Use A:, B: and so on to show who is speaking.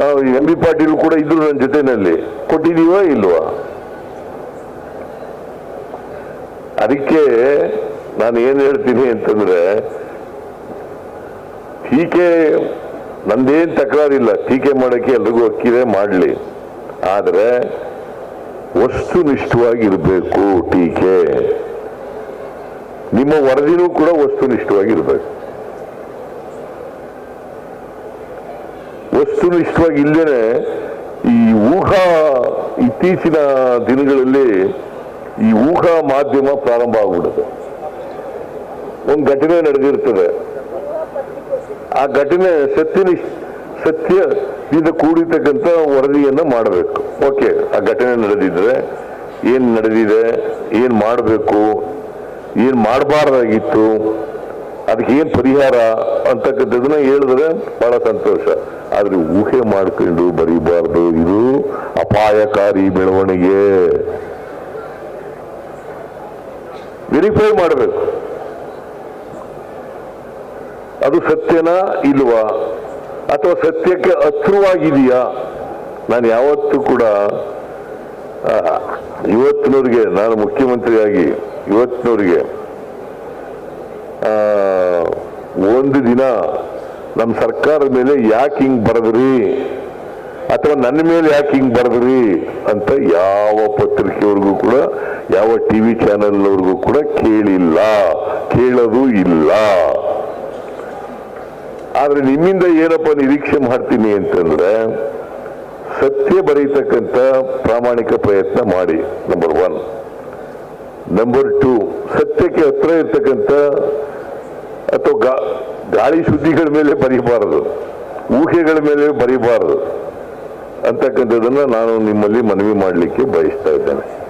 A: M B Patil ಕೂಡ ಇದ್ರು ನನ್ನ ಜೊತೆನಲ್ಲಿ. ಕೊಟ್ಟಿದೀವ ಇಲ್ವಾ? ಅದಕ್ಕೆ ನಾನು ಏನ್ ಹೇಳ್ತೀನಿ ಅಂತಂದ್ರೆ, ಟೀಕೆ ನಂದೇನ್ ತಕರಾರಿಲ್ಲ. ಟೀಕೆ ಮಾಡೋಕೆ ಎಲ್ರಿಗೂ ಹಕ್ಕಿದೆ ಮಾಡಲಿ. ಆದರೆ ವಸ್ತುನಿಷ್ಠವಾಗಿರ್ಬೇಕು ಟೀಕೆ. ನಿಮ್ಮ ವರದಿನೂ ಕೂಡ ವಸ್ತುನಿಷ್ಠವಾಗಿರ್ಬೇಕು ವಸ್ತುನಿಷ್ಠವಾಗಿ ಇಲ್ಲದೇನೆ ಈ ಊಹಾ ಇತ್ತೀಚಿನ ದಿನಗಳಲ್ಲಿ ಈ ಊಹಾ ಮಾಧ್ಯಮ ಪ್ರಾರಂಭ ಆಗ್ಬಿಡುತ್ತೆ. ಒಂದು ಘಟನೆ ನಡೆದಿರ್ತದೆ. ಆ ಘಟನೆ ಸತ್ಯನಿಷ್ಠ ಸತ್ಯದಿಂದ ಕೂಡಿರ್ತಕ್ಕಂಥ ವರದಿಯನ್ನ ಮಾಡಬೇಕು. ಓಕೆ, ಆ ಘಟನೆ ನಡೆದಿದ್ರೆ ಏನು ನಡೆದಿದೆ, ಏನು ಮಾಡಬೇಕು, ಏನು ಮಾಡಬಾರ್ದಾಗಿತ್ತು, ಅದಕ್ಕೆ ಏನು ಪರಿಹಾರ ಅಂತಕ್ಕಂಥದ್ದನ್ನ ಹೇಳಿದ್ರೆ ಬಹಳ ಸಂತೋಷ. ಆದ್ರೆ ಊಹೆ ಮಾಡ್ಕೊಂಡು ಬರೀಬಾರ್ದು. ಇದು ಅಪಾಯಕಾರಿ ಬೆಳವಣಿಗೆ. ವೆರಿಫೈ ಮಾಡಬೇಕು. ಅದು ಸತ್ಯನಾ ಇಲ್ವಾ? ಅಥವಾ ಸತ್ಯಕ್ಕೆ ಹತ್ರವಾಗಿದೆಯಾ ನಾನು ಯಾವತ್ತೂ ಕೂಡ ಇವತ್ತಿನವರಿಗೆ, ನಾನು ಮುಖ್ಯಮಂತ್ರಿಯಾಗಿ ಇವತ್ತಿನವ್ರಿಗೆ ಒಂದು ದಿನ ನಮ್ಮ ಸರ್ಕಾರದ ಮೇಲೆ ಯಾಕೆ ಹಿಂಗ್ ಬರೆದ್ರಿ? ಅಥವಾ ನನ್ನ ಮೇಲೆ ಯಾಕೆ ಹಿಂಗ್ ಬರೆದ್ರಿ? ಅಂತ ಯಾವ ಪತ್ರಿಕೆಯವ್ರಿಗೂ ಕೂಡ, ಯಾವ ಟಿವಿ ಚಾನೆಲ್ನವ್ರಿಗೂ ಕೂಡ ಕೇಳಿಲ್ಲ. ಕೇಳೋದು ಇಲ್ಲ. ಆದ್ರೆ ನಿಮ್ಮಿಂದ ಏನಪ್ಪ ನಿರೀಕ್ಷೆ ಮಾಡ್ತೀನಿ ಅಂತಂದ್ರೆ, ಸತ್ಯ ಬರೀತಕ್ಕಂಥ ಪ್ರಾಮಾಣಿಕ ಪ್ರಯತ್ನ ಮಾಡಿ ನಂಬರ್ ಒನ್ ನಂಬರ್ ಟು ಸತ್ಯಕ್ಕೆ ಹತ್ರ ಇರ್ತಕ್ಕಂಥ ಅಥವಾ ಗಾ- ಗಾಳಿ ಸುದ್ದಿಗಳ ಮೇಲೆ ಬರೀಬಾರದು, ಊಹೆಗಳ ಮೇಲೆ ಬರೀಬಾರದು ಅಂತಕ್ಕಂಥದ್ದನ್ನು ನಾನು ನಿಮ್ಮಲ್ಲಿ ಮನವಿ ಮಾಡಲಿಕ್ಕೆ ಬಯಸ್ತಾ ಇದ್ದೇನೆ.